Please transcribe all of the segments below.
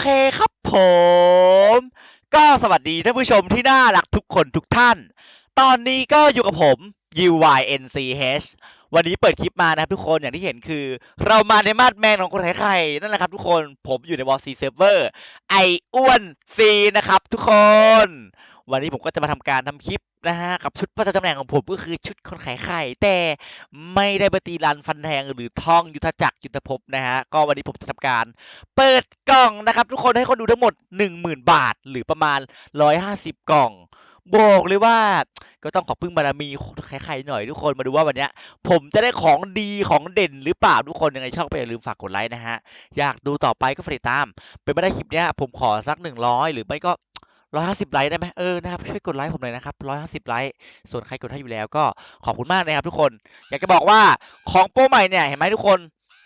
เคครับผม ก็สวัสดีท่านผู้ชมที่น่ารักทุกคนทุกท่าน ตอนนี้ก็อยู่กับผม UYNCH วันนี้เปิดคลิปมานะครับทุกคนอย่างที่เห็นคือ เรามาในมาดแมนของคนไทยไข่นั่นแหละครับทุกคนผมอยู่ในวอลซีเซิร์ฟเวอร์ไออ้วนซีนะครับทุกคน วันนี้ผมก็จะมาทำการทำคลิป นะฮะกับชุดประจำตำแหน่งของผมก็คือชุดคนขายไข่แต่ไม่ได้ปตีรันฟันแทงหรือท่องยุทธจักรยุทธภพนะฮะก็วันนี้ผมจะทำการ เปิดกล่องนะครับ ทุกคนให้คนดูทั้งหมด 10,000 บาทหรือประมาณ 150 กล่องบอกเลยว่าก็ต้องขอพึ่งบารมีใครๆหน่อยทุกคนมาดูว่าวันนี้ผมจะได้ของดีของเด่นหรือเปล่าทุกคนยังไงชอบก็อย่าลืมฝากกดไลค์นะฮะ อยากดูต่อไปก็ฝากติดตาม เป็นไม่ได้คลิปเนี้ยผมขอสัก 100 หรือไม่ก็ 150ไลค์ได้ไหมเออนะครับช่วยกดไลค์ผมหน่อยนะครับ150ไลค์ส่วนใครกดให้อยู่แล้วก็ขอบคุณมากนะครับทุกคน อยากจะบอกว่าของโปรใหม่เนี่ยเห็นไหมทุกคน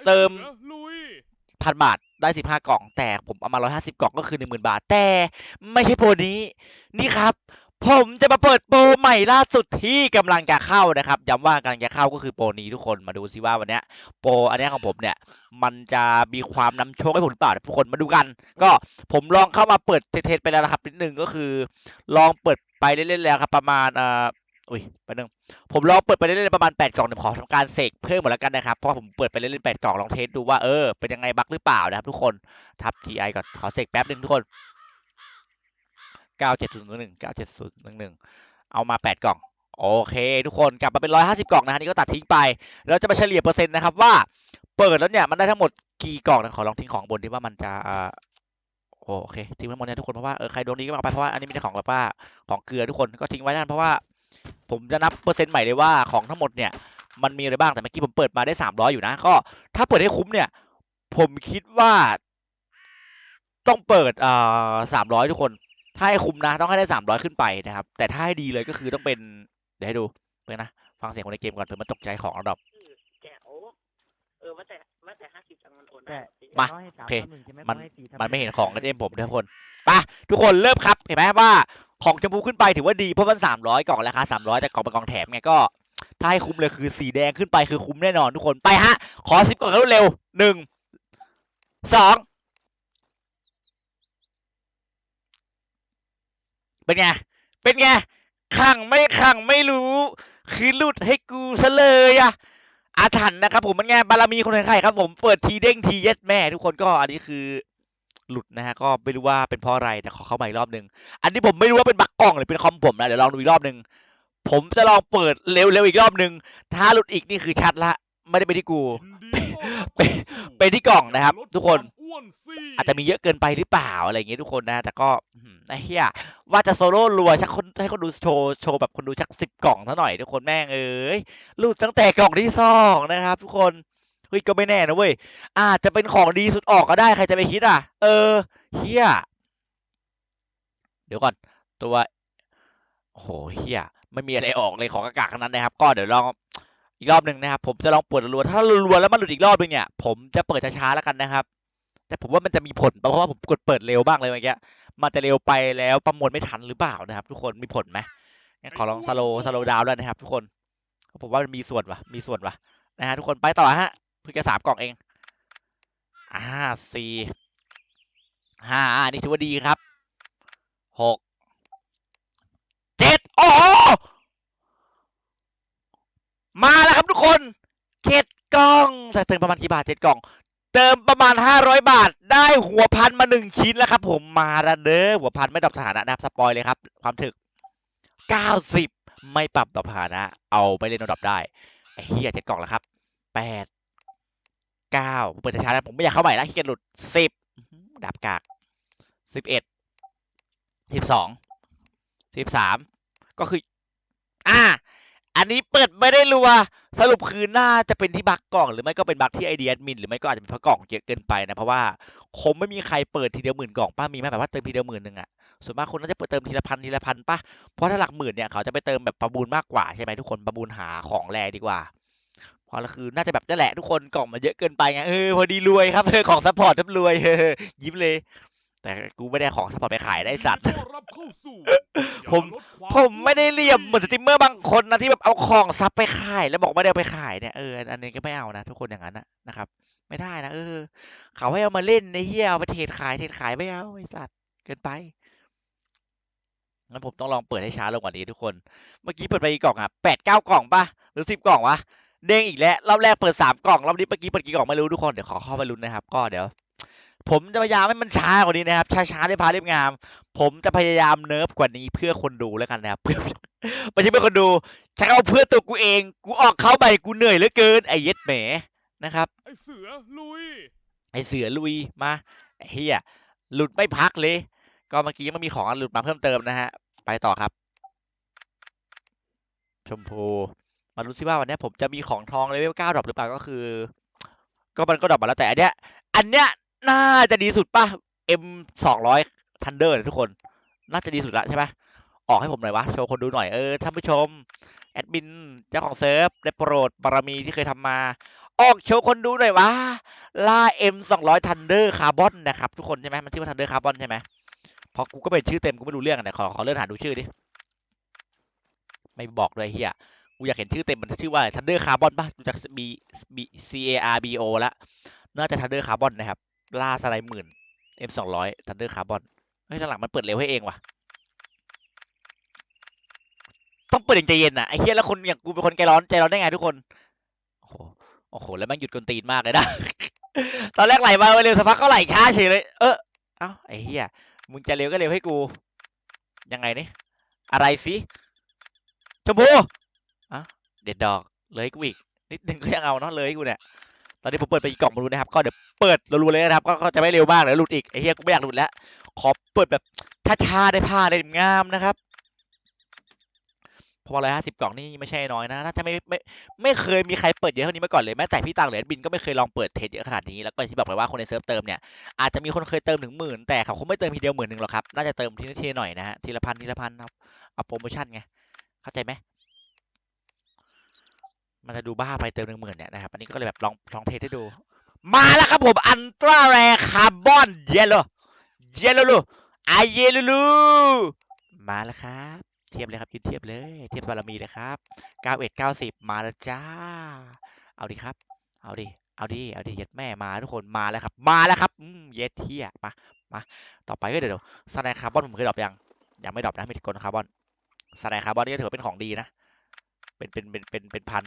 เติมลุยพันบาทได้สิบห้ากล่อง แต่ผมเอามาร้อยห้าสิบกล่องก็คือหนึ่งหมื่นบาทแต่ไม่ใช่โปรนี้นี่ครับ ผมจะมาเปิดโปรใหม่ล่าสุดที่กำลังจะเข้านะครับย้ำว่ากำลังจะเข้าก็คือโปรนี้ทุกคนมาดูซิว่าวันนี้โปรอันนี้ของผมเนี่ยมันจะมีความนำโชคให้ผมหรือเปล่าทุกคนมาดูกัน ก็ผมลองเข้ามาเปิดเทสไปแล้วนะครับนิดนึงก็คือ ลองเปิดไปเล่นๆแล้วครับประมาณเอ่ออุ้ยแป๊บนึงผมลองเปิดไปเล่นๆประมาณ8กล่องเดี๋ยวขอทำการเสกเพิ่มหมดแล้วกันนะครับเพราะผมเปิดไปเล่นๆ8กล่องลองเทสดูว่าเออเป็นยังไงบั๊กหรือเปล่านะครับทุกคนทับ TI ก่อนขอเสกแป๊บนึงทุกคน 97011 97011 เอามา 8 กล่อง โอเคทุกคนกลับมาเป็น 150 กล่องนะฮะนี่ก็ตัดทิ้งไป เราจะมาเฉลี่ยเปอร์เซ็นต์นะครับว่าเปิดแล้วเนี่ยมันได้ทั้งหมดกี่กล่องนะขอลองทิ้งของบนที่ว่ามันจะโอเคทิ้งไว้หมดเนี่ยทุกคนเพราะว่าเออใครโดนนี้ก็มาเอาไปเพราะว่าอันนี้ม่ใช่ของแบบว่าของเกลือทุกคนก็ทิ้งไว้นั่นเพราะว่า ผมจะนับเปอร์เซ็นต์ใหม่เลยว่าของทั้งหมดเนี่ยมันมีอะไรบ้างแต่เมื่อกี้ผมเปิดมาได้สามร้อยอยู่นะก็ถ้าเปิดให้คุ้มเนี่ย ผมคิดว่า ต้องเปิดอ่าสามร้อยทุกคน ถ้าให้คุ้มนะ ต้องให้ได้สามร้อยขึ้นไปนะครับ แต่ถ้าให้ดีเลยก็คือต้องเป็น เดี๋ยวให้ดูเพื่อนนะ ฟังเสียงคนในเกมก่อนเผื่อมันตกใจของระดับ แจ๋วเออว่าแต่ว่าแต่ห้าสิบจังมันโอนแต่ได้มาต้องให้สโอเคต่หนึ่งใช่ไหมันต้องให้สี่ทับมันไม่เห็นงของกันเองผมทุกคนไปะทุกคนเริ่มครับ เห็นไหมว่าของชมพูขึ้นไปถือว่าดีเพราะมันสามร้อยกล่องราคาสามร้อยแต่กล่องเป็นกล่องแถมไงก็ถ้าให้คุ้มเลยคือสีแดงขึ้นไปคือคุ้มแน่นอนทุกคนไปฮะ ขอสิบกล่องเร็วๆหนึ่งสอง เป็นไง เป็นไงขังไม่ขังไม่รู้ คือหลุดให้กูซะเลยอะอาถรรพ์นะครับผมมันไงบารมีคนไทยครับผมเปิดทีเด้งทีเย็ดแม่ทุกคนก็อันนี้คือหลุดนะฮะก็ไม่รู้ว่าเป็นเพราะอะไรแต่ขอเข้ามาอีกรอบหนึ่งอันนี้ผมไม่รู้ว่าเป็นบั๊กกล้องหรือเป็นคอมผมนะเดี๋ยวลองดูอีกรอบหนึ่งผมจะลองเปิดเร็วๆอีกรอบหนึ่งถ้าหลุดอีกนี่คือชัดละ ไม่ได้ไปที่กูเป็นเป็นที่กล่องนะครับ ทุกคน อาจจะมีเยอะเกินไปหรือเปล่าอะไรอย่างเงี้ยทุกคนนะ แต่ก็ไอ้เหี้ยว่าจะโซโล่รัวชักคนให้คนดูโชว์โชว์แบบคนดูชักสิบกล่องซะหน่อยทุกคนแม่งเอ้ยลุดตั้งแต่กล่องที่สองนะครับ ทุกคนเฮ้ยก็ไม่แน่นะเว้ยอาจจะเป็นของดีสุดออกก็ได้ใครจะไปคิดอะ เออเฮียเดี๋ยวก่อนตัวโอ้โหเฮียไม่มีอะไรออกเลยของกากาทั้งนั้นนะครับ ก็เดี๋ยวลองอีกรอบหนึ่งนะครับ ผมจะลองเปิดรัวถ้ารัวแล้วมันหลุดอีกรอบหนึงเนี่ย ผมจะเปิดช้าๆแล้วกันนะครับ แต่ผมว่ามันจะมีผลเพราะว่าผมกดเปิดเร็วบ้างเลยเมื่อกี้มันจะเร็วไปแล้วประมวลไม่ทันหรือเปล่านะครับ ทุกคนมีผลไหมงั้นขอลองสโลสโลดาวแล้วนะครับ ทุกคนผมว่ามันมีส่วนวะมีส่วนวะนะฮะทุกคนไปต่อฮะเพิ่งจะสามกล่องเองอ่าสี่ห้าอันนี่ถือว่าดีครับหกเจ็ดโอ้โหมาแล้วครับทุกคนเจ็ดกล่องแต่เติมประมาณกี่บาทเจ็ดกล่อง เติมประมาณ 500 บาท ได้หัวพันมาหนึ่งชิ้นแล้วครับ ผมมาแล้วเด้อหัวพันไม่ดรอปสถานะนะครับสปอยเลยครับ ความถึก 90 ไม่ปรับดรอปสถานะ เอาไปเล่นดรอปได้ไอ้เฮียเจ็ดกล่องแล้วครับ 8 9เปิดช้าๆแล้วผมไม่อยากเข้าใหม่แล้วขี้เกียจหลุด 10ดับกาก 11 12 13 ก็คือ อ่า อันนี้เปิดไม่ได้รัว สรุปคือน่าจะเป็นที่บักกล่อง หรือไม่ก็เป็นบักที่ไอเดียมิน หรือไม่ก็อาจจะเป็นเพราะกล่องเยอะเกินไปนะ เพราะว่าคงไม่มีใครเปิดทีเดียวหมื่นกล่องป้ามีไหมแบบว่าเติมทีเดียวหมื่นหนึ่งอะส่วนมากคนน่าจะเปิดเติมทีละพันทีละพันป่ะ เพราะถ้าหลักหมื่นเนี่ยเขาจะไปเติมแบบประมูลมากกว่าใช่ไหมทุกคนประมูลหาของแรดีกว่าเพราะละคือน่าจะแบบนั่นแหละทุกคนกล่องมันเยอะเกินไปไงเออพอดีรวยครับเออของซัพพอร์ตทับรวยเออยิ้มเลย แต่กูไม่ได้ของซัพพอร์ตไปขายได้ไอ้สัตว์ผมผมไม่ได้เหลี่ยมเหมือนสตรีมเมอร์บางคนนะที่แบบเอาของซับไปขาย แล้วบอกไม่ได้เอาไปขายเนี่ยเอออันอันนี้ก็ไม่เอานะทุกคนอย่างนั้นนะนะครับไม่ไม่ได้นะเออ เขาให้เอามาเล่นในเฮียเอาไปเทรดขายเทรดขายไม่เอาไอ้สัตว์เกินไปงั้นผมต้องลองเปิดให้ช้าลงกว่านี้ทุกคน เมื่อกี้เปิดไปกี่กล่องอะแปดเก้ากล่องปะหรือสิบกล่องวะเด้งอีกแล้วรอบแรกเปิดสามกล่องรอบนี้เมื่อกี้เปิดกี่กล่องไม่รู้ทุกคนเดี๋ยวขอเข้าไปลุ้นนะครับ ก็เดี๋ยว ผมจะพยายามให้มันช้ากว่านี้นะครับ ช้าๆได้พาเรียบงาม ผมจะพยายามเนิร์ฟกว่านี้เพื่อคนดูแล้วกันนะครับเพื่อไม่ใช่เพื่อคนดูใช้เอาเพื่อตัวกูเอง กูออกเข้าไปกูเหนื่อยเหลือเกินไอ้เย็ดแหมนะครับ ไอเสือลุย ไอเสือลุยมาไอ้เฮียหลุดไม่พักเลย ก็เมื่อกี้ยังไม่มีของหลุดมาเพิ่มเติมนะฮะ ไปต่อครับ ชมพูมารู้สิว่าวันเนี้ยผมจะมีของทองเลเวลเก้าดรอปหรือเปล่าก็คือ ก็มันก็ดรอปมาแล้วแต่อันเนี้ย อันเนี้ย น่าจะดีสุดป่ะ M สองร้อยทันเดอร์ทุกคน น่าจะดีสุดละใช่ปะออกให้ผมหน่อยวะ โชว์คนดูหน่อย เออ ท่านผู้ชม แอดมิน เจ้าของเซิร์ฟได้โปรดบารมีที่เคยทำมา ออกโชว์คนดูหน่อยวะ ล่า M สองร้อยทันเดอร์คาร์บอนนะครับ ทุกคนใช่ไหมมันชื่อว่าทันเดอร์คาร์บอนใช่ไหมเพราะกูก็เป็นชื่อเต็มกูไม่รู้เรื่องอะเนี่ขอขอเลื่อนหาดูชื่อดิ ไม่บอกเลยเฮียกูอยากเห็นชื่อเต็มมันชื่อว่าทันเดอร์คาร์บอนป่ะดูจาก B B C A R B O ละ น่าจะทันเดอร์คาร์บอนนะครับ ล่าสไลด์หมื่น M สองร้อยทันเดอร์คาร์บอนเฮ้ยทางหลังมันเปิดเร็วให้เองว่ะ ต้องเปิดอย่างใจเย็นอะไอ้เฮียแล้วคนอย่างกูเป็นคนใจร้อนใจร้อนได้ไงทุกคน โอ้โหโอ้โห แล้วม่งหยุดกนตีนมากเลยนะ ตอนแรกไหลมาเร็วสักพักก็ไหลช้าเฉยเลย เออเอ้าไอ้เฮียมึงจะเร็วก็เร็วให้กู ยังไงนี่อะไรสิชมพูอะเด็ดดอกเลยกูอีกนิดนึงก็ยังเอาเนาะเลยกูเนี่ย ตอนนี้ผมเปิดไปอีกกล่องมาดูนะครับ ก็เดี๋ยวเปิดรัวๆเลยนะครับ ก็จะไม่เร็วมากเดี๋ยวหลุดอีกไอ้เฮียกูไม่อยากหลุดแล้ว ขอเปิดแบบช้าๆได้ผ้าได้งามนะครับเพราะว่าร้อยห้าสิบกล่องนี่ไม่ใช่น้อยนะน่าจะไม่ไม่ไม่เคยมีใครเปิดเยอะเท่านี้มาก่อนเลยแม้แต่พี่ตังเหรือแอดบินก็ไม่เคยลองเปิดเทรดเยอะขนาดนี้แล้วก็ที่บอกไปว่าคนในเซิร์ฟเติมเนี่ยอาจจะมีคนเคยเติมถึงหมื่นแต่เขาคงไม่เติมทีเดียวหมื่นหนึ่งหรอกครับน่าจะเติมทีละทีหน่อยนะฮะทีละพันทีละพันครับเอาโปรโมชั่นไงเข้าใจไหม มันจะดูบ้าไปเติมหนึ่งหมื่นเนี่ยนะครับ อันนี้ก็เลยแบบลองลองเทสให้ดู มาแล้วครับผมอันตราแรคาร์บอนเยลโลเยลโลไอเยลลู มาแล้วครับ เทียบเลยครับยืนเทียบเลย เทียบบารมีเลยครับเก้าเอ็ดเก้าสิบมาแล้วจ้า เอาดิครับ เอาดิ เอาดิ เอาดิเย็ดแม่มาทุกคนมาแล้วครับ มาแล้วครับอืมเย็ดเที่ยมามา ต่อไปก็เดี๋ยวเดี๋ยวสไนคาร์บอนผมเคยดรอปยัง ยังไม่ดรอปนะมีแต่กลคาร์บอนสไนคาร์บอนนี่ก็ถือว่าเป็นของดีนะ เป็นเป็นเป็นเป็นเป็นพัน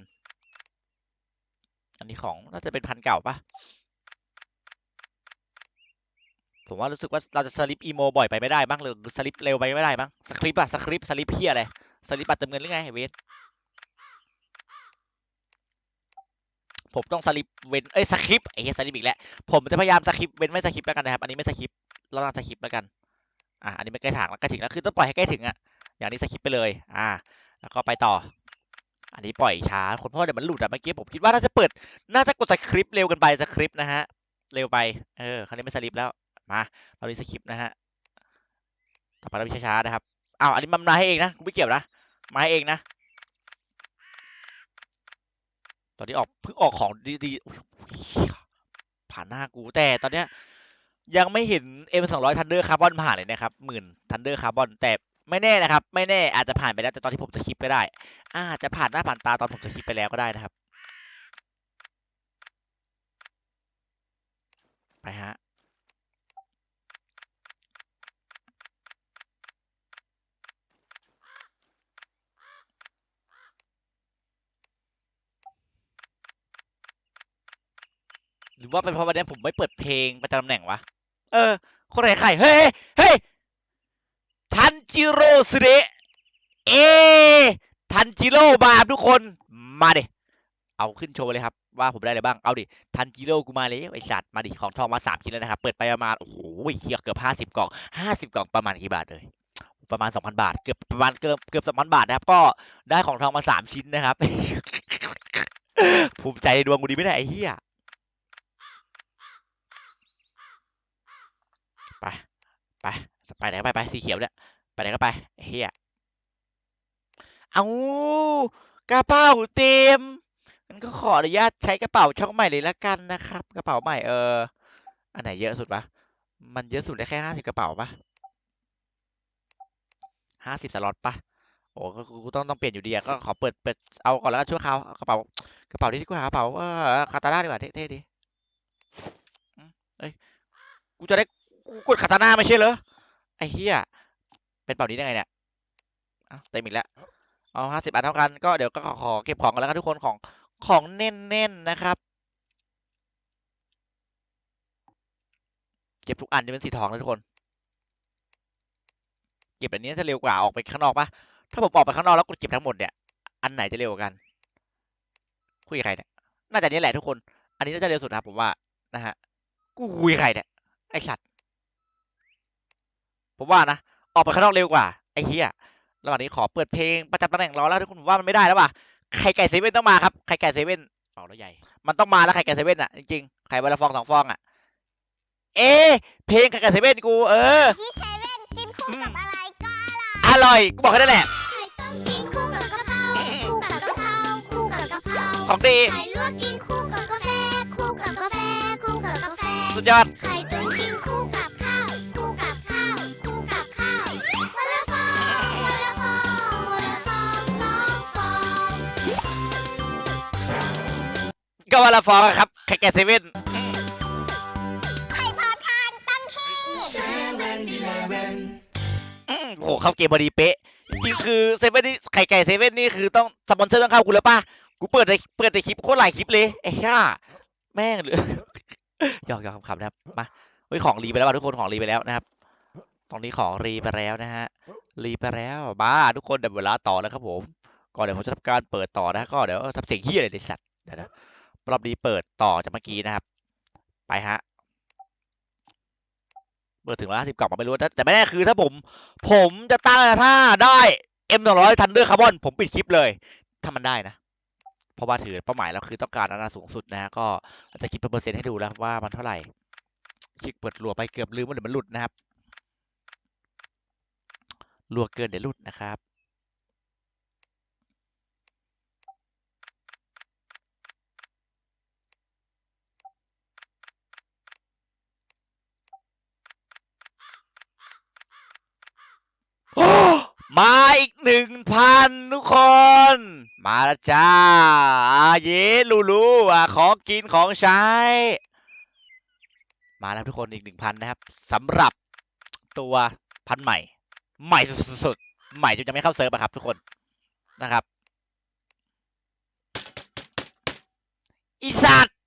อันนี้ของน่าจะเป็นพันเก่าปะผมว่ารู้สึกว่าเราจะสลิปอีโมบ่อยไปไม่ได้มั้งหรือสลิปเร็วไปไม่ได้มั้งสคริปต์อะสคริปต์สลิปเพี้ยอะไรสลิปบัตรเติมเงินหรือไงเวทผมต้องสลิปเว้นเอ้ยสคริปต์ไอ้เหี้ยสลิปอีกแล้วผมจะพยายามสคริปเว้นไม่สคริปแล้วกันนะครับอันนี้ไม่สคริปเราต้องสคริปแล้วกันอะอันนี้ไม่ใกล้ถางแล้วใกล้ถึงแล้วคือต้องปล่อยให้ใกล้ถึงอะอย่างนี้สคริปไปเลย อ่า แล้วก็ไปต่อ อันนี้ปล่อยช้าคนเพราะว่าเดี๋ยวมันหลุดอะเมื่อกี้ผมคิดว่าน่าจะเปิด น่าจะกดสคริปต์เร็วกันไปสคริปต์นะฮะ เร็วไป เออ คราวนี้ไม่สลิปแล้ว มาเราดีสคริปต์นะฮะ ต่อไปเราวิช้าๆนะครับ อ้าว อันนี้มันมาให้เองนะกูไม่เกี่ยวนะ มาให้เองนะ ตอนนี้ออกเพิ่งออกของดีๆ ผ่านหน้ากูแต่ตอนเนี้ยยังไม่เห็น M 2 0 0 Thunder Carbon ผ่านเลยนะครับหมื่น Thunder Carbon แต่ ไม่แน่นะครับ ไม่แน่อาจจะผ่านไปแล้วแต่ตอนที่ผมจะคลิปก็ได้ อาจจะผ่านหน้าผ่านตาตอนผมจะคลิปไปแล้วก็ได้นะครับ ไปฮะหรือว่าเป็นเพราะวันนี้ผมไม่เปิดเพลงประจำตำแหน่งวะ เออ คนไหนใครเฮ้ย เฮ้ย ทันจิโร่สเดะเอ ทันจิโร่มาทุกคน มาดิ เอาขึ้นโชว์เลยครับ ว่าผมได้อะไรบ้าง เอาดิ ทันจิโร่กูมาเลยไอสัตว์มาดิ ของทองมาสามชิ้นแล้วนะครับ เปิดไปประมาณ โอ้โหเฮียเกือบห้าสิบกล่องห้าสิบกล่องประมาณกี่บาทเลยประมาณสองพันบาท เกือบประมาณเกือบเกือบสองพันบาทนะครับ ก็ได้ของทองมาสามชิ้นนะครับ ภูมิใจในดวงกูดีไม่ได้ไอ้เหี้ย ไป ไป ไปไหนไปไปสีเขียวเนี่ย ไปไหนก็ไปเฮียเอากระเป๋าเต็มงั้นก็ขออนุญาตใช้กระเป๋าช่องใหม่เลยละกันนะครับ กระเป๋าใหม่เออ อันไหนเยอะสุดปะมันเยอะสุดได้แค่ห้าสิบกระเป๋าปะห้าสิบสล็อตปะโอ้ก็กูต้องต้องเปลี่ยนอยู่ดีอะก็ขอเปิดเปิดเอาก่อนแล้วชั่วคราวเอากระเป๋ากระเป๋าที่กว่ากระเป๋าเออคาตาร่าดีกว่าเท่ๆดีเอ้ยกูจะได้กูกดคาตาน่าไม่ใช่เหรอไอ้เหี้ย เป็นเป่านี้ได้ไงเนี่ยเอ้าเต็มอีกแล้วเอาห้าสิบอันเท่ากันก็เดี๋ยวก็ขอขอเก็บของกันแล้วกันทุกคนของของเน้นๆนะครับเก็บทุกอันจะเป็นสีทองเลยทุกคน เก็บแบบนี้น่าจะเร็วกว่าออกไปข้างนอกปะถ้าผมออกไปข้างนอกแล้วกดเก็บทั้งหมดเนี่ยอันไหนจะเร็วกว่ากัน คุยกับใครเนี่ยน่าจะนี้แหละทุกคน อันนี้น่าจะเร็วสุดนะครับผมว่านะฮะกูคุยกับใครเนี่ยไอ้สัตว์ผมว่านะ ออกไปข้างนอกเร็วกว่าไอ้เหี้ยระหว่างนี้ขอเปิดเพลงประจำตำแหน่งรอแล้วทุกคนผมว่ามันไม่ได้แล้วว่ะไข่ไก่เซเว่นต้องมาครับไข่ไก่เซเว่นออกแล้วใหญ่ มันต้องมาแล้วไข่ไก่เซเว่นอะจริงๆไข่วันละฟองสองฟองอะเอ๊ะเพลงไข่ไก่เซเว่นกูเออที่เซเว่นกินคู่กับอะไรก็อร่อยกูบอกแค่นั้นแหละไข่ต้มกินคู่กับกะเพราคู่กับกะเพราคู่กับกะเพราของดีไข่ลวกกินคู่กับกาแฟคู่กับกาแฟคู่กับกาแฟสุดยอด ก็วันละฟองอะครับไข่ไก่เซเว่นไข่พอทานตั้งชื่ออืมโหเข้าเกมพอดีเป๊ะจริงๆคือเซเว่นนี่ไข่ไก่เซเว่นนี่คือต้องสปอนเซอร์ต้องเข้ากูแล้วป่ะกูเปิดในเปิดในคลิปโคตรหลายคลิปเลยไอ้ห่าแม่งเลยหยอกหยอกขำๆนะครับมาเฮ้ยของรีไปแล้วว่ะทุกคนของรีไปแล้วนะครับ ตรงนี้ของรีไปแล้วนะฮะรีไปแล้วมาทุกคนเดี๋ยวเวลาต่อแล้วครับผมก่อนเดี๋ยวผมจะทำการเปิดต่อนะก็เดี๋ยวทำเสียงเฮียอะไรในสัตว์เดี๋ยวนะ รอบนี้เปิดต่อจากเมื่อกี้นะครับ ไปฮะเปิดถึงร้อยสิบกล่องมาไม่รู้แต่แต่ไม่แน่คือถ้าผม ผมจะตั้งถ้าได้ M หนึ่งร้อยทันเดอร์คาร์บอนผมปิดคลิปเลย ถ้ามันได้นะ เพราะว่าถือเป้าหมายเราคือต้องการอันดับสูงสุดนะฮะก็จะคิดเป็นเปอร์เซ็นต์ให้ดูแล้วว่ามันเท่าไหร่คลิกเปิดรัวไปเกือบลืมว่าเดี๋ยวมันหลุดนะครับรัวเกินเดี๋ยวหลุดนะครับ มาอีกหนึ่งพันทุกคน มาแล้วจ้าอาเยลูลูอะของกินของใช้ มาแล้วทุกคนอีกหนึ่งพันนะครับสำหรับตัวพันใหม่ ใหม่สุดๆใหม่จนยังไม่เข้าเซิร์ฟอะครับ ทุกคนนะครับอีสัตว์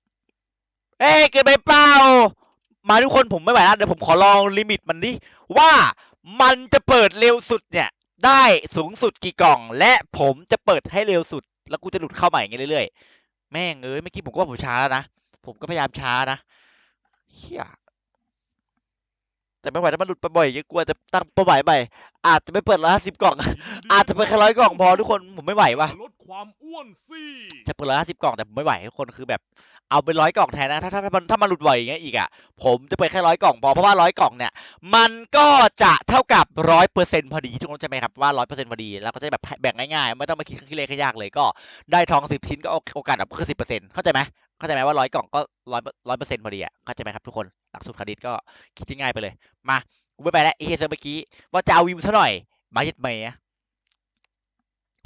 เอ้เกินไปเปล่า มาทุกคนผมไม่ไหวแล้วเดี๋ยวผมขอลองลิมิตมันดิว่ามันจะเปิดเร็วสุดเนี่ย ได้สูงสุดกี่กล่อง และผมจะเปิดให้เร็วสุด แล้วกูจะหลุดเข้าใหม่อย่างเงี้ยเรื่อยๆ แม่งเอ้ยเมื่อกี้ผมก็ว่าผมช้าแล้วนะ ผมก็พยายามช้านะเฮียแต่ไม่ไหวถ้ามันหลุดไปบ่อยยังกลัวจะตั้งเป้าหมายใหม่อาจจะไม่เปิดละห้าสิบกล่อง อาจจะเปิดแค่ร้อยกล่องพอทุกคนผมไม่ไหวว่ะลด ความอ้วนสิจะเปิดร้อยห้าสิบกล่องแต่ผมไม่ไหวทุกคนคือแบบเอาเป็นร้อยกล่องแทนนะถ้าถ้ามันถ้ามันหลุดบ่อยอย่างเงี้ยอีกอะผมจะเปิดแค่ร้อยกล่องพอเพราะว่าร้อยกล่องเนี่ยมันก็จะเท่ากับร้อยเปอร์เซ็นพอดีทุกคนใช่ไหมครับว่าร้อยเปอร์เซ็นพอดีแล้วก็จะแบบแบ่งง่ายๆไม่ต้องมาคิดคิดเลขยากเลยก็ได้ทองสิบชิ้นก็โอกาสแบบคือสิบเปอร์เซ็นเข้าใจไหมเข้าใจไหมว่าร้อยกล่องก็ร้อยร้อยเปอร์เซ็นพอดีอะเข้าใจไหมครับทุกคนหลักสูตรคณิตก็คิดง่ายไปเลยมากูไม่ไปแล้วไอ้เฮียเซอร์เมื่อกี้ว่าจะเอาวิวซะหน่อยมายึดเมย์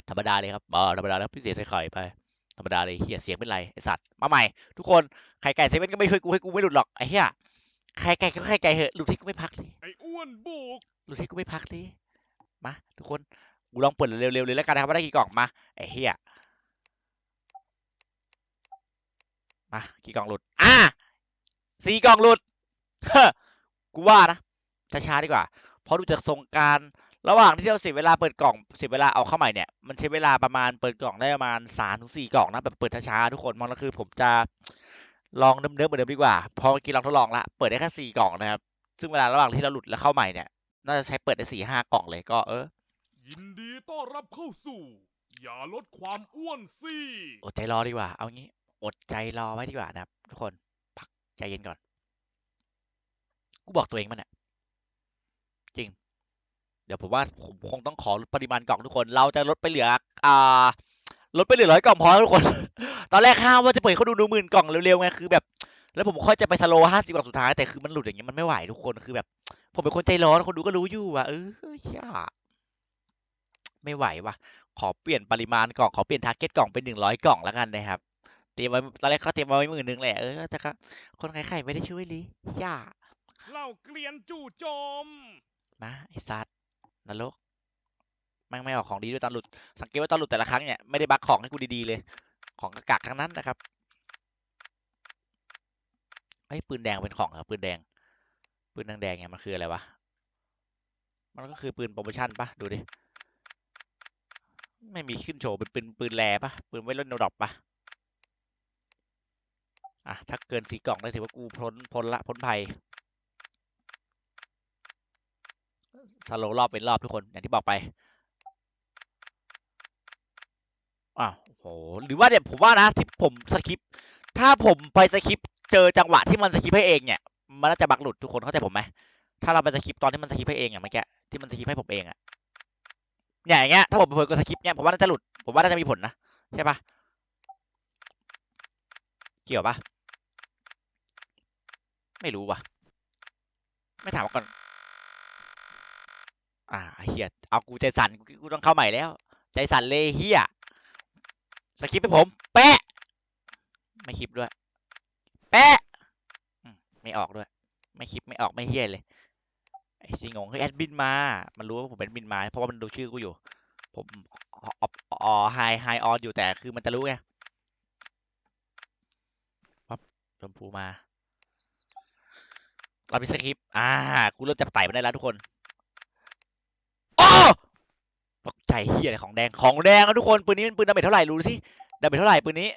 ธรรมดาเลยครับอ๋อธรรมดาแล้วพิเศษใส่ไข่ไปธรรมดาเลยเฮียเสียงเป็นไรไอสัตว์มาใหม่ทุกคนไข่ไก่เซเว่นก็ไม่ช่วยกูให้กูไม่หลุดหรอกไอ้เหี้ยไข่ไก่ก็ไข่ไก่เหอะหลุดที่กูไม่พักเลยไอ้อ้วนบุกหลุดที่กูไม่พักเลยมาทุกคนกูลองเปิดเร็วๆเลยแล้วกันนะครับว่าได้กี่กล่องมาไอ้เหี้ยมากี่กล่องหลุดอะสี่กล่องหลุดเฮ้อกูว่านะช้าๆดีกว่าเพราะดูจากทรงการ ระหว่างที่เราเสียเวลาเปิดกล่องเสียเวลาเอาเข้าใหม่เนี่ยมันใช้เวลาประมาณเปิดกล่องได้ประมาณสามถึงสี่กล่องนะแบบเปิดช้าๆทุกคนมองแล้วคือ ผมจะลองเดิมๆเหมือนเดิมดีกว่าเพอเมื่อกี้ลองทดลองละเปิดได้แค่สี่กล่องนะครับซึ่งเวลาระหว่างที่เราหลุดแล้วเข้าใหม่เนี่ยน่าจะใช้เปิดได้สี่ห้ากล่องเลยก็เออยินดีต้อนรับเข้าสู่ อย่าลดความอ้วนสิอดใจรอดีกว่า เอางี้ อดใจรอไว้ดีกว่านะครับ ทุกคนพักใจเย็นก่อน กูบอกตัวเองมันเนี่ยจริง เดี๋ยวผมว่าผมคงต้องขอลดปริมาณกล่องทุกคน เราจะลดไปเหลืออ่าลดไปเหลือร้อยกล่องพอทุกคน ตอนแรกห้ามว่าจะเปิดเขาดูดูหมื่นกล่องเร็วๆไงคือแบบ แล้วผมค่อยจะไปสโลห้าสิบกล่องสุดท้ายแต่คือมันหลุดอย่างเงี้ยมันไม่ไหวทุกคนคือแบบ ผมเป็นคนใจร้อนคนดูก็รู้อยู่ว่าเออเหี้ยไม่ไหวว่ะ ขอเปลี่ยนปริมาณกล่องขอเปลี่ยนทาร์เก็ตกล่องเป็นหนึ่งร้อยกล่องแล้วกันนะครับเตรียมไว้ตอนแรกเขาเตรียมไว้หมื่นหนึ่งแหละเออแต่ก็คนขายไข่ไม่ได้ช่วยเลยย่าเหล่าเกลียนจู่โจม มาไอ้สัตว์ นรกแม่งไม่ออกของดีด้วยตอนหลุด สังเกตว่าตอนหลุดแต่ละครั้งเนี่ยไม่ได้บักของให้กูดีๆเลย ของกากทั้งนั้นนะครับไอ้ปืนแดงเป็นของเหรอปืนแดง ปืนแดงๆเนี่ยมันคืออะไรวะ มันก็คือปืนโปรโมชั่นปะดูดิ ไม่มีขึ้นโชว์เป็นปืนปืนแรปะปืนไว้เล่นโนดรอปปะอะถ้าเกินสีกล่องได้ถือว่ากูพ้นพ้นละพ้นภัย สโลว์รอบเป็นรอบทุกคนอย่างที่บอกไปอ้าวโหหรือว่าเนี่ยผมว่านะที่ผมสคริปถ้าผมไปสคริปเจอจังหวะที่มันสคริปให้เองเนี่ยมันน่าจะบักหลุดทุกคนเข้าใจผมไหมถ้าเราไปสคริปตอนที่มันสคริปให้เองอะเมื่อกี้ที่มันสคริปให้ผมเองอะเนี่ยอย่างเงี้ยถ้าผมเผลอกดสคริปเนี่ยผมว่าน่าจะหลุดผมว่าน่าจะมีผลนะใช่ปะเกี่ยวปะไม่รู้ว่ะ ไม่ถามก่อน อ่าเฮียเอากูใจสั่นกูกูต้องเข้าใหม่แล้ว ใจสั่นเลยเฮียสคริปให้ผม แปะ ไม่คลิปด้วย แปะไม่ออกด้วย ไม่คลิปไม่ออกไม่เฮียเลยไอ้สิงงเฮ้ยแอดมินมา มันรู้ว่าผมเป็นแอดมินมา เพราะว่ามันดูชื่อกูอยู่ ผมออออไฮไฮออนอยู่แต่คือมันจะรู้ไงปั๊บชมพูมา เรามีสคริปต์อ่ากูเริ่มจับไต่มาได้แล้วทุกคน ตกใจเฮียอะไรของแดงของแดงนะทุกคนปืนนี้เป็นปืนดาเมจเท่าไหร่รู้สิดาเมจเท่าไหร่ปืนนี้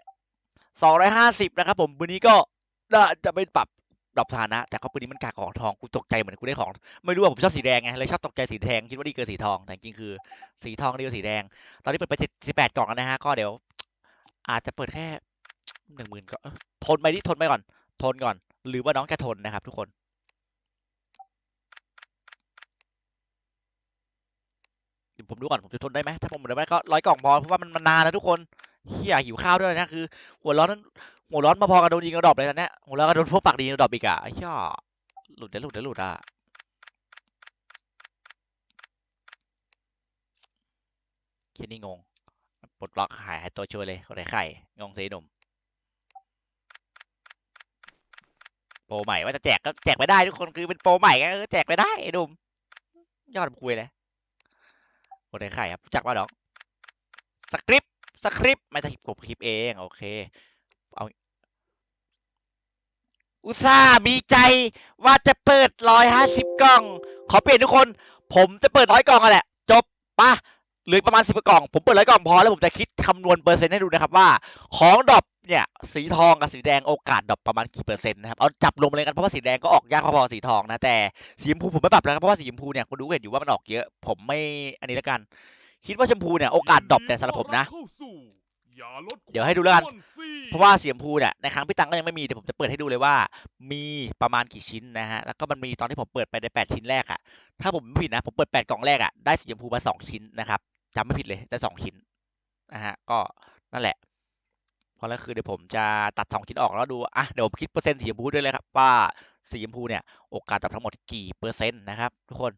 สองร้อยห้าสิบนะครับ ผมปืนนี้ก็จะเป็นปรับดรอปฐานะ แต่ก็ปืนนี้มันกากของทองกูตกใจเหมือนกูได้ของไม่รู้ว่าผมชอบสีแดงไงเลยชอบตกใจสีแดงคิดว่าดีเกินสีทองแต่จริงคือสีทองดีกว่าสีแดง ตอนนี้เปิดไปเจ็ดสิบแปดกล่องแล้วนะฮะก็เดี๋ยว อาจจะเปิดแค่หนึ่งหมื่นก็ทนไปดิทนไปก่อน ทนก่อน หรือว่าน้องจะทนนะครับ ทุกคน เดี๋ยว ผมดูก่อนผมจะทนได้ไหมถ้าผมทนได้ก็ร้อยกล่องพอเพราะว่ามันมันนานแล้วทุกคนเฮียหิวข้าวด้วยนะคือ หัวร้อนนั้นหัวร้อนมาพอกับโดนยิงกระดอบเลยตอนเนี้ยหัวร้อนกับโดนพวกปากดีกระดอบอีกอะไอ้เหี้ยหลุดเดี๋ยวหลุดเดี๋ยวหลุดอะเคียนี่งงปลดล็อกหายหายตัวช่วยเลยเขาได้ไข่งงเสยหนุ่มโปรใหม่ว่าจะแจกก็แจกไม่ได้ทุกคนคือเป็นโปรใหม่ก็แจกไม่ได้ไอ้หนุ่มยอดคุยเลย โอได้ไข่ครับจักป่ะน้องสคริปต์สคริปต์ไม่ใช่ผมคลิปเองโอเคเอาอุตส่าห์มีใจว่าจะเปิดร้อยห้าสิบกล่อง ขอเปลี่ยนทุกคน ผมจะเปิดร้อยกล่องอะแหละ จบปะเหลือประมาณสิบกล่อง ผมเปิดร้อยกล่องพอแล้วผมจะคิดคำนวณเปอร์เซ็นต์ให้ดูนะครับว่า ของดรอป เนี่ยสีทองกับสีแดงโอกาสดรอปประมาณกี่เปอร์เซ็นต์นะครับเอาจับรวมเลยกันเพราะว่าสีแดงก็ออกยากพอๆสีทองนะแต่สีชมพูผมไม่ปรับแล้วครับเพราะว่าสีชมพูเนี่ยคุณดูเห็นอยู่ว่ามันออกเยอะ ผมไม่อันนี้แล้วกัน คิดว่าชมพูเนี่ยโอกาสดรอปเนี่สำหรับผมนะ เดี๋ยวให้ดูแล้วกัน เพราะว่าสีชมพูเนี่ยในครั้งพี่ตังก็ยังไม่มีเดี๋ยวผมจะเปิดให้ดูเลยว่า มีประมาณกี่ชิ้นนะฮะแล้วก็มันมีตอนที่ผมเปิดไปในแปดชิ้นแรกอะถ้าผมไม่ผิดนะผมเปิดแปดกล่องแรกอะได้สีชมพูมาสองชิ้นนะครับจำไม่ผิดเลยได้สองชิ้นนะฮะก็นั่นแหละ เพราะแล้วคือเดี๋ยวผมจะตัดสองชิ้นออกแล้วดูอะเดี๋ยวผมคิดเปอร์เซ็นต์สีชมพูด้วยเลยครับว่าสีชมพูเนี่ยโอกาสดรอปทั้งหมดกี่เปอร์เซ็นต์นะครับทุกคน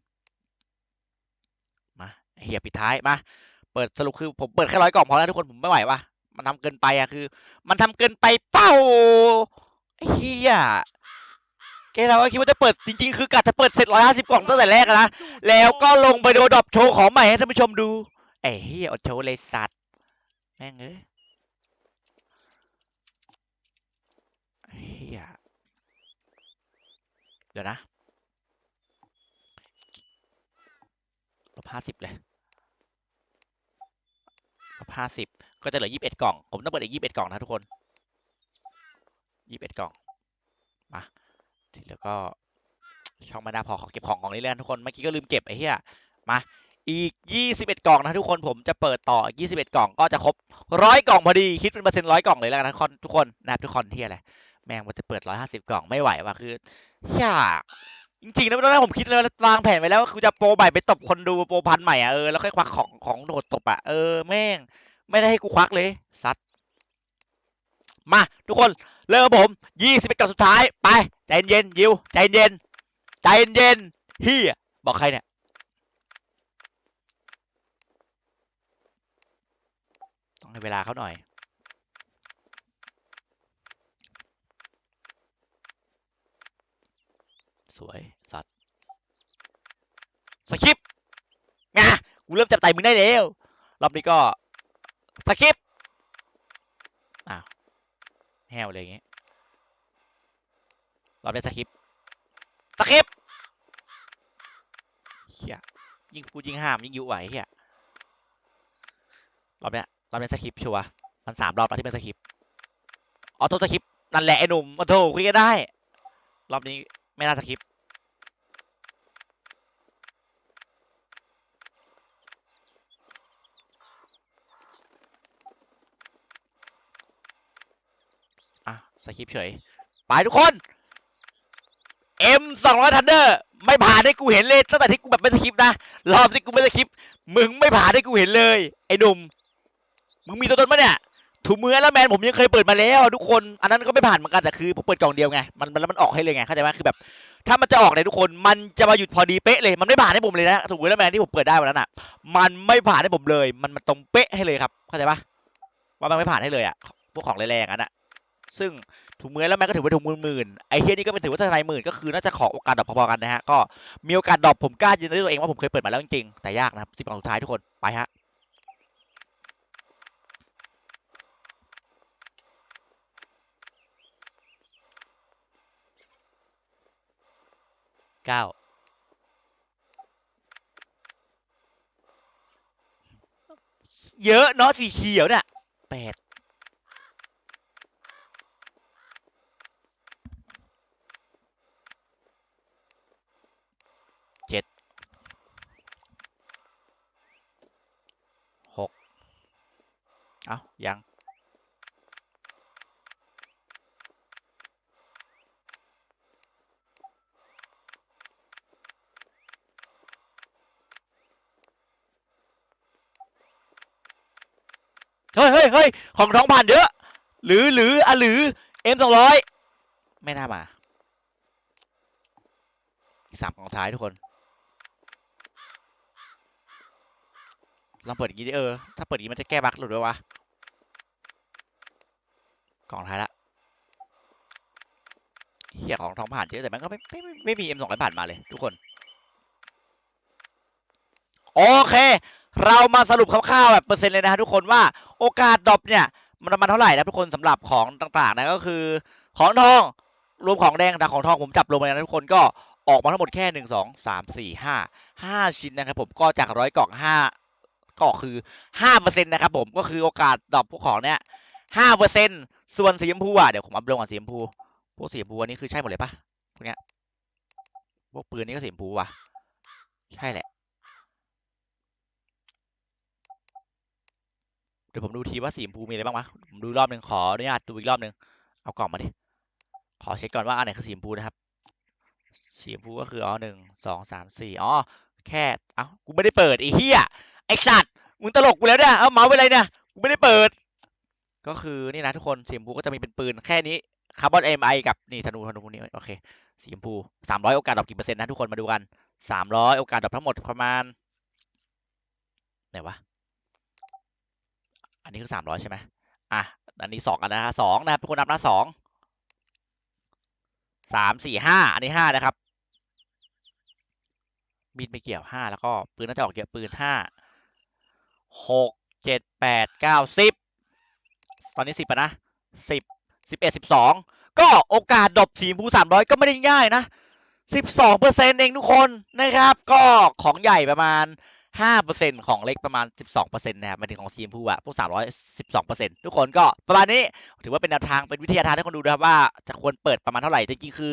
มาเฮียปิดท้ายมาเปิดสรุปคือผมเปิดแค่ร้อยกล่องพอแล้วทุกคนผมไม่ไหวว่ะมันทำเกินไปอะคือ มันทำเกินไปเป้าเฮียแกเราก็คิดว่าจะเปิดจริง ๆ คือกะจะเปิดเสร็จร้อยห้าสิบกล่องตั้งแต่แรกนะแล้วก็ลงไปดูดอปโชว์ของใหม่ให้ท่านผู้ชมดูไอ้เฮียอดโชว์เลยสัตว์แม่งเอ้ยไอ้เฮี ยเดี๋ยวนะลบห้าสิบเลยลบห้าสิบก็จะเหลือยี่สิบเอ็ดกล่อง ผมต้องเปิดอีกยี่สิบเอ็ดกล่องนะทุกคนยี่สิบเอ็ดกล่อง มาทีแล้วก็ช่องไม่น่าพอขอเก็บของกล่องนี้เลยนะทุกคน เมื่อกี้ก็ลืมเก็บไอ้เหี้ย มา อีก 21 กล่องนะทุกคน ผมจะเปิดต่ออีก21 กล่องก็จะครบร้อยกล่องพอดี คิดเป็นเปอร์เซ็นต์ร้อยกล่องเลยแล้วกันนะทุกคน ทุกคนนะครับทุกคนที่อะไร แม่งมันจะเปิด150กล่องไม่ไหวว่ะคืออยากจริงๆนะตอนแรกผมคิดเลยวางแผนไว้แล้วว่าคือจะโปรใหม่ไปตบคนดูโปรพันใหม่อะเออแล้วค่อยควักของของโดดตบอะเออแม่ง ไม่ได้ให้กูควักเลยซัดมา ทุกคนเริ่มครับผม21กล่องสุดท้าย ไป ใจเย็นยิวใจเย็น ใจเย็นเฮียบอกใครเนี่ยต้องให้เวลาเขาหน่อย วยสัตว์สคริปต์ไงกูเริ่มจับไตมึงได้แล้วรอบนี้ก็สคริปอ้าวแฮวเลยอย่างงี้รอบนี้สคริปสคริปเฮียยิ่งพูดยิ่งห้ามยิ่งยุไหวเฮียรอบเนี้ยรอบนี้สคริปชัวร์มันสามรอบแล้วที่เป็นสคริปออโต้สคริปนั่นแหละไอ้หนุ่มมาโถคุยกันได้ รอบนี้ไม่น่าสคริป สคริปเฉย ไปทุกคน M สองร้อยทันเดอร์ไม่ผ่านให้กูเห็นเลยตั้งแต่ที่กูแบบไม่สคริปนะรอบที่กูไม่สคริปมึงไม่ผ่านให้กูเห็นเลย ไอ้หนุ่มมึงมีตัวตนปะเนี่ยถูมือแล้วแมนผมยังเคยเปิดมาแล้วทุกคนอันนั้นก็ไม่ผ่านเหมือนกันแต่คือผมเปิดกล่องเดียวไงมันแล้วมันออกให้เลยไงเข้าใจไหมคือแบบ ถ้ามันจะออกเนี่ยทุกคนมันจะมาหยุดพอดีเป๊ะเลยมันไม่ผ่านให้ผมเลยนะถูมือแล้วแมนที่ผมเปิดได้วันนั้นอะ มันไม่ผ่านให้ผมเลย มันมันตรงเป๊ะให้เลยครับเข้าใจปะว่ามันไม่ผ่านให้เลยอะพวกของแรงๆอันน่ะ ซึ่งถุงมือแล้วแมนก็ถือว่าถุงมือหมื่นไอ้เฮียนี่ก็เป็นถือว่าทนายหมื่นก็คือน่าจะขอโอกาสดรอปพอๆกันนะฮะก็มีโอกาสดรอปผมกล้ายืนยันด้วยตัวเองว่าผมเคยเปิดมาแล้วจริงๆแต่ยากนะครับสิบกล่องสุดท้ายทุกคนไปฮะเก้าเยอะเนาะสีเขียวเนี่ยแปดเจ็ดหกเอ้ายัง เฮ้ยเฮ้ย ของท้องผ่านเยอะ หรือหรืออะหรือเอ็มสองร้อยไม่น่ามาอีกสามกล่องท้ายทุกคนลองเปิดอย่างนี้ดิเออ ถ้าเปิดอย่างนี้มันจะแก้บั๊กหรือด้วยวะกล่องท้ายละเฮียของท้องผ่านเยอะแต่มันก็ไม่ไม่ไม่ไม่มีเอ็มสองร้อยผ่านมาเลยทุกคน โอเค เรามาสรุปคร่าวๆแบบเปอร์เซ็นต์เลยนะฮะทุกคนว่าโอกาสดรอปเนี่ยมันประมาณเท่าไหร่นะทุกคนสำหรับของต่างๆนะก็คือของทองรวมของแดงแต่ของทองผมจับรวมไปนะทุกคนก็ออกมาทั้งหมดแค่หนึ่งสองสามสี่ห้าห้าชิ้นนะครับผมก็จากร้อยกล่องห้าก็คือห้าเปอร์เซ็นต์นะครับผมก็คือโอกาสดรอปพวกของเนี่ยห้าเปอร์เซ็นต์ส่วนสีชมพูอะเดี๋ยวผมอัพลงก่อนสีชมพูพวกสีชมพูอันนี้คือใช่หมดเลยปะพวกเนี้ยพวกปืนนี่ก็สีชมพูว่ะใช่แหละ เดี๋ยวผมดูทีว่าสีชมพูมีอะไรบ้างวะผมดูรอบหนึ่งขออนุญาตดูอีกรอบหนึ่งเอากล่องมาดิขอเช็คก่อนว่าอันไหนคือสีชมพูนะครับสีชมพูก็คืออ๋อหนึ่งสองสามสี่อ๋อแค่เอ้ากูไม่ได้เปิดไอ้เหี้ยไอ้สัตว์มึงตลกกูแล้วเนี่ยเอาเมาส์ไปเลยเนี่ยกูไม่ได้เปิด ก็คือนี่นะทุกคนสีชมพูก็จะมีเป็นปืนแค่นี้คาร์บอนเอ็มไอกับนี่ธนูธนูพวกนี้โอเคสีชมพูสามร้อยโอกาสดรอปกี่เปอร์เซ็นต์นะทุกคนมาดูกันสามร้อยโอกาสดรอปทั้งหมดประมาณไหนวะ อันนี้คือสามร้อยใช่ไหมอะ อันนี้สองอันนะฮะสองนะครับทุกคนนับนะสองสามสี่ห้าอันนี้ห้านะครับบินไม่เกี่ยวห้าแล้วก็ปืนน่าจะออกเกี่ยอะปืนห้าหกเจ็ดแปดเก้าสิบตอนนี้สิบอะนะสิบสิบเอ็ดสิบสองก็โอกาสดรอปสีมพูสามร้อยก็ไม่ได้ง่ายนะสิบสองเปอร์เซ็นต์เองทุกคนนะครับ ก็ของใหญ่ประมาณ ห้าเปอร์เซ็นของเล็กประมาณสิบสองเปอร์เซ็นต์นะครับมาถึงของทีมผู้อะพวกสามร้อยสิบสองเปอร์เซ็นต์ทุกคนก็ประมาณนี้ถือว่าเป็นแนวทางเป็นวิทยาทานให้คนดูนะครับว่าจะควรเปิดประมาณเท่าไหร่จริงๆคือ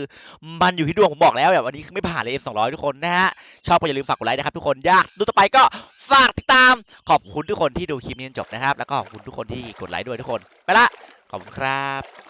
มันอยู่ที่ดวงผมบอกแล้วแบบวันนี้คือไม่ผ่านเลย M 200 ทุกคนนะฮะชอบก็อย่าลืมฝากกดไลค์นะครับทุกคนยากดูต่อไปก็ฝากติดตาม ขอบคุณทุกคนที่ดูคลิปนี้จนจบนะครับ แล้วก็ขอบคุณทุกคนที่กดไลค์ด้วยทุกคน ไปละขอบคุณครับ